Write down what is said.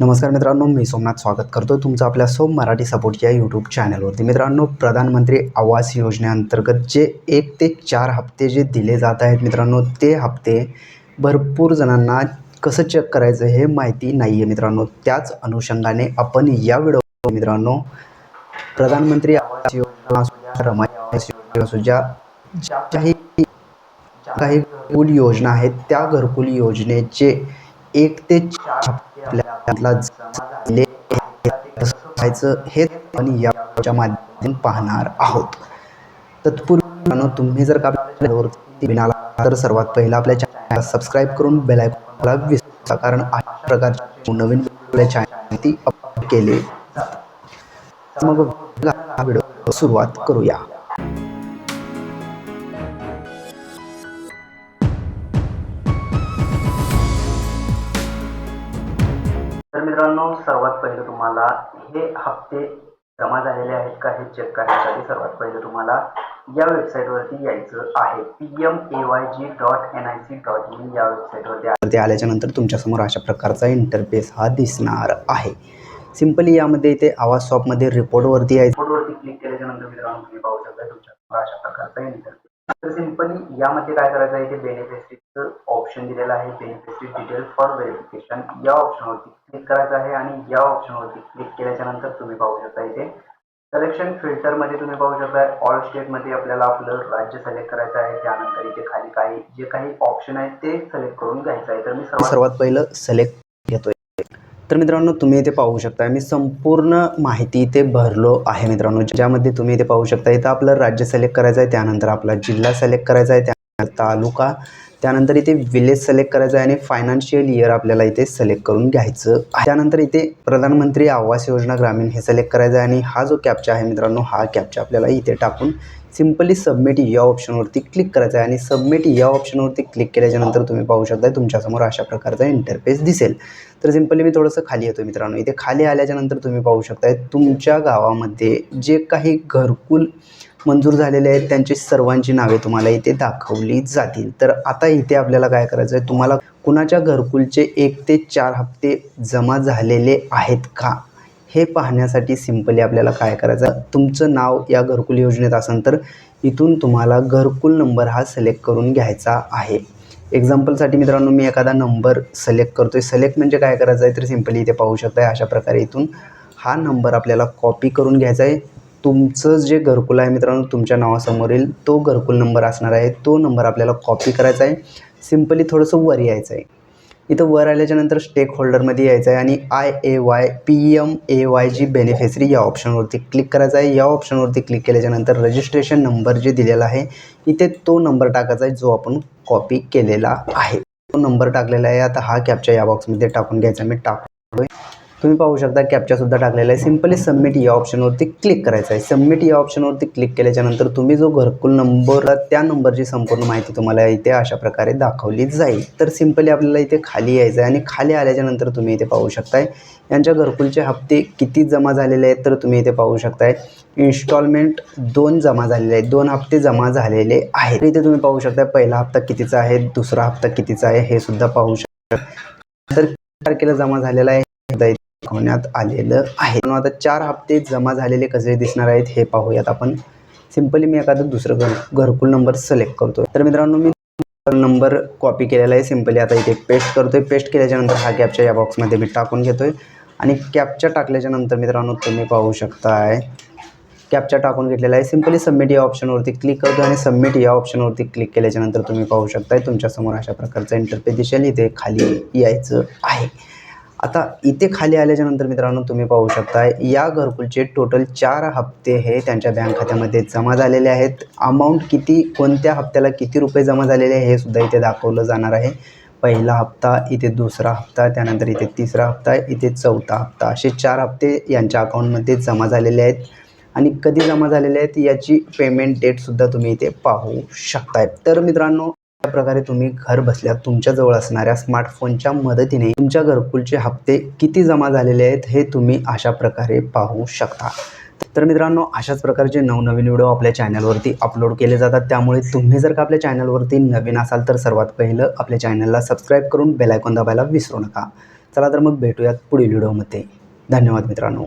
नमस्कार मित्रांनो मी सोमनाथ स्वागत करतो तुमचं आपल्या सोम मराठी सपोर्ट या यूट्यूब चॅनलवरती मित्रांनो प्रधानमंत्री आवास योजनेअंतर्गत जे एक ते चार हप्ते जे दिले जात आहेत मित्रांनो ते हप्ते भरपूर जणांना कसं चेक करायचं हे माहिती नाही आहे मित्रांनो. त्याच अनुषंगाने आपण या व्हिडिओ मित्रांनो प्रधानमंत्री आवास योजना असू द्या, रमाई काही घरकुल योजना आहेत त्या घरकुल योजनेचे एक ते चार हप्ते आपल्याला झाले व्हायचं हे आपण याच्या माध्यमातून पाहणार आहोत. तत्पूर्वी तुम्ही जर का आपल्या तर सर्वात पहिला आपल्या चॅनलला सबस्क्राईब करून बेल आयकॉनला विसरा कारण अशा प्रकारचे नवीन आपल्या चॅनलवरती अपलोड केले मग हा व्हिडिओ सुरुवात करूया. मित्रांनो सर्वात पहिले तुम्हाला हे हप्ते जमा झालेले आहेत का हे चेक करण्यासाठी सर्वात पहिले तुम्हाला या वेबसाईटवरती यायचं आहे. P M A Y G dot N I C dot in या वेबसाईटवरती ते आल्याच्या तुमच्यासमोर अशा प्रकारचा इंटरफेस हा दिसणार आहे. सिम्पली यामध्ये इथे आवाज शॉपमध्ये रिपोर्टवरती आहे रिपोर्टवरती क्लिक केल्याच्यानंतर मित्रांनो तुम्ही पाहू शकता तुमच्यासमोर अशा प्रकारचा इंटरफेस तर सिम्पली यामध्ये काय करायचं आहे ते बेनिफिशरीचं ऑप्शन दिलेलं आहे बेनिफिशरी डिटेल फॉर व्हेरिफिकेशन या ऑप्शनवरती क्लिक करायचं आहे आणि या ऑप्शनवरती क्लिक केल्याच्यानंतर तुम्ही पाहू शकता इथे. सिलेक्शन फिल्टरमध्ये तुम्ही पाहू शकता ऑल स्टेटमध्ये आपल्याला आपलं राज्य सिलेक्ट करायचं आहे. त्यानंतर इथे खाली काही जे काही ऑप्शन आहेत ते सिलेक्ट करून घ्यायचं आहे. तर मी सर्वात पहिलं सिलेक्ट घेतोय. तर मित्रांनो तुम्ही इथे पाहू शकता मी संपूर्ण माहिती इथे भरलो आहे मित्रांनो. ज्यामध्ये तुम्ही इथे पाहू शकता इथं आपलं राज्य सिलेक्ट करायचं आहे. त्यानंतर आपला जिल्हा सिलेक्ट करायचा आहे. त्या तालुका. त्यानंतर इथे विलेज सिलेक्ट करायचं आहे आणि फायनान्शियल इयर आपल्याला इथे सिलेक्ट करून घ्यायचं आहे. त्यानंतर इथे प्रधानमंत्री आवास योजना ग्रामीण हे सिलेक्ट करायचं आहे आणि हा जो कॅप्चा आहे मित्रांनो हा कॅप्चा आपल्याला इथे टाकून सिम्पली सबमिट या ऑप्शनवरती क्लिक करायचं आहे. आणि सबमिट या ऑप्शनवरती क्लिक केल्याच्यानंतर तुम्ही पाहू शकता तुमच्यासमोर अशा प्रकारचा इंटरफेस दिसेल. तर सिम्पली मी थोडंसं खाली येतो मित्रांनो. इथे खाली आल्याच्यानंतर तुम्ही पाहू शकताय तुमच्या गावामध्ये जे काही घरकुल मंजूर झालेले आहेत त्यांची सर्वांची नावे तुम्हाला इथे दाखवली जातील. तर आता इथे आपल्याला काय करायचं आहे तुम्हाला कुणाच्या घरकुलचे एक ते चार हप्ते जमा झालेले आहेत का? हे पाहण्यासाठी सिम्पली आपल्याला काय करायचं तुमचं नाव या घरकुल योजनेत असेल तर इथून तुम्हाला घरकुल नंबर हा सिलेक्ट करून घ्यायचा आहे. एक्झाम्पलसाठी मित्रांनो मी एखादा नंबर सिलेक्ट करतो आहे सिलेक्ट म्हणजे काय करायचं आहे तर सिम्पली इथे पाहू शकता अशा प्रकारे इथून हा नंबर आपल्याला कॉपी करून घ्यायचा आहे. तुमचं जे घरकुल आहे मित्रांनो तुमच्या नावासमोरील तो घरकुल नंबर असणार आहे. तो नंबर आपल्याला कॉपी करायचा आहे. सिम्पली थोडंसं वर यायचं आहे. इथं वर आल्याच्यानंतर स्टेक होल्डरमध्ये यायचं आहे आणि I A Y P M A Y G beneficiary या ऑप्शनवरती क्लिक करायचं आहे. या ऑप्शनवरती क्लिक केल्याच्यानंतर रजिस्ट्रेशन नंबर जे दिलेला आहे इथे तो नंबर टाकायचा आहे जो आपण कॉपी केलेला आहे. तो नंबर टाकलेला आहे. आता हा कॅपच्या या बॉक्समध्ये टाकून घ्यायचा मी टाकतो तुम्ही पाहू शकता कॅप्चासुद्धा टाकलेला आहे. सिम्पली सबमिट या ऑप्शनवरती क्लिक करायचं आहे. सबमिट या ऑप्शनवरती क्लिक केल्याच्यानंतर तुम्ही जो घरकुल नंबर त्या नंबरची संपूर्ण माहिती तुम्हाला इथे अशा प्रकारे दाखवली जाईल. तर सिम्पली आपल्याला इथे खाली यायचं आहे आणि खाली आल्याच्यानंतर तुम्ही इथे पाहू शकताय यांच्या घरकुलचे हप्ते किती जमा झालेले आहेत तर तुम्ही इथे पाहू शकताय इन्स्टॉलमेंट दोन जमा झालेले आहेत. दोन हप्ते जमा झालेले आहेत. इथे तुम्ही पाहू शकता पहिला हप्ता कितीचा आहे दुसरा हप्ता कितीचा आहे हे सुद्धा पाहू शकता. तर तारखेला जमा झालेला आहे दाखवण्यात आलेलं आहे. आता चार हप्ते जमा झालेले कसे दिसणार आहेत हे पाहूयात आपण. सिम्पली मी एखादं दुसरं घर घरकुल नंबर सिलेक्ट करतोय. तर मित्रांनो मी नंबर कॉपी केलेला आहे सिम्पली आता इथे पेस्ट करतोय. पेस्ट केल्याच्यानंतर हा कॅपच्या या बॉक्समध्ये मी टाकून घेतोय. आणि कॅपच्या टाकल्याच्या नंतर मित्रांनो तुम्ही पाहू शकताय. कॅपचा टाकून घेतलेला आहे. सिम्पली सबमिट या ऑप्शनवरती क्लिक करतो आणि सबमिट या ऑप्शनवरती क्लिक केल्याच्यानंतर तुम्ही पाहू शकताय. तुमच्यासमोर अशा प्रकारचा इंटरफेस दिसेल. इथे खाली यायचं आहे. आता इथे खाली आल्याच्यानंतर मित्रांनो तुम्ही पाहू शकताय या घरकुलचे टोटल चार हप्ते हे त्यांच्या बँक खात्यामध्ये जमा झालेले आहेत. अमाऊंट किती कोणत्या हप्त्याला किती रुपये जमा झालेले आहे हे सुद्धा इथे दाखवलं जाणार आहे. पहिला हप्ता इथे दुसरा हप्ता त्यानंतर इथे तिसरा हप्ता इथे चौथा हप्ता. असे चार हप्ते यांच्या अकाउंटमध्ये जमा झालेले आहेत. आणि कधी जमा झालेले आहेत याची पेमेंट डेटसुद्धा तुम्ही इथे पाहू शकताय. तर मित्रांनो अशा प्रकारे तुम्ही घर बसल्या तुमच्याजवळ असणाऱ्या स्मार्टफोनच्या मदतीने तुमच्या घरकुलचे हप्ते किती जमा झालेले आहेत हे तुम्ही अशा प्रकारे पाहू शकता. तर मित्रांनो अशाच प्रकारचे नवनवीन व्हिडिओ आपल्या चॅनलवरती अपलोड केले जातात. त्यामुळे तुम्ही जर का आपल्या चॅनलवरती नवीन असाल तर सर्वात पहिलं आपल्या चॅनलला सबस्क्राईब करून बेलायकॉन दाबायला विसरू नका. चला तर मग भेटूयात पुढील व्हिडिओमध्ये. धन्यवाद मित्रांनो.